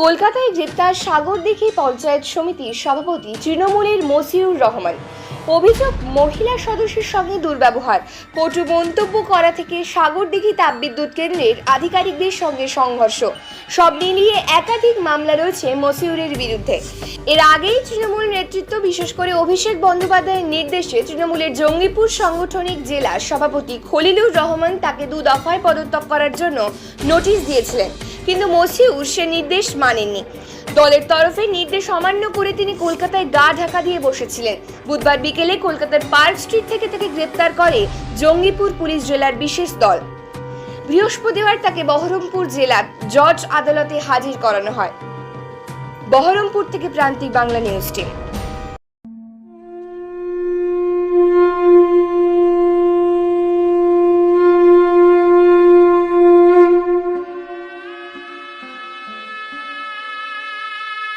কলকাতায় গ্রেপ্তার সাগরদিঘি পঞ্চায়েত সমিতির সভাপতি তৃণমূলের মসিউর রহমান। অভিযোগ, মহিলা সদস্যের সঙ্গে দুর্ব্যবহার। কটু মন্তব্য করা থেকে সাগরদিঘি তাপবিদ্যুৎ কেন্দ্রের আধিকারিকদের সঙ্গে সংঘর্ষ। সব মিলিয়ে একাধিক মামলা রয়েছে মসিউরের বিরুদ্ধে। এর আগেই তৃণমূল নেতৃত্ব, বিশেষ করে অভিষেক বন্দ্যোপাধ্যায়ের নির্দেশে তৃণমূলের জঙ্গিপুর সাংগঠনিক জেলার সভাপতি খলিলুর রহমান তাকে দু দফায় পদত্যাগ করার জন্য নোটিশ দিয়েছিলেন। কিন্তু মসিউর সে নির্দেশ মানেননি। দলের তরফে নির্দেশ অমান্য করে তিনি কলকাতায় গা ঢাকা দিয়ে বসেছিলেন। বুধবার বিকেলে কলকাতার পার্ক স্ট্রিট থেকে তাকে গ্রেপ্তার করে জঙ্গিপুর পুলিশ জেলার বিশেষ দল। বৃহস্পতিবার তাকে বহরমপুর জেলার জজ আদালতে হাজির করানো হয়। বহরমপুর থেকে প্রান্তিক বাংলা নিউজ টিম।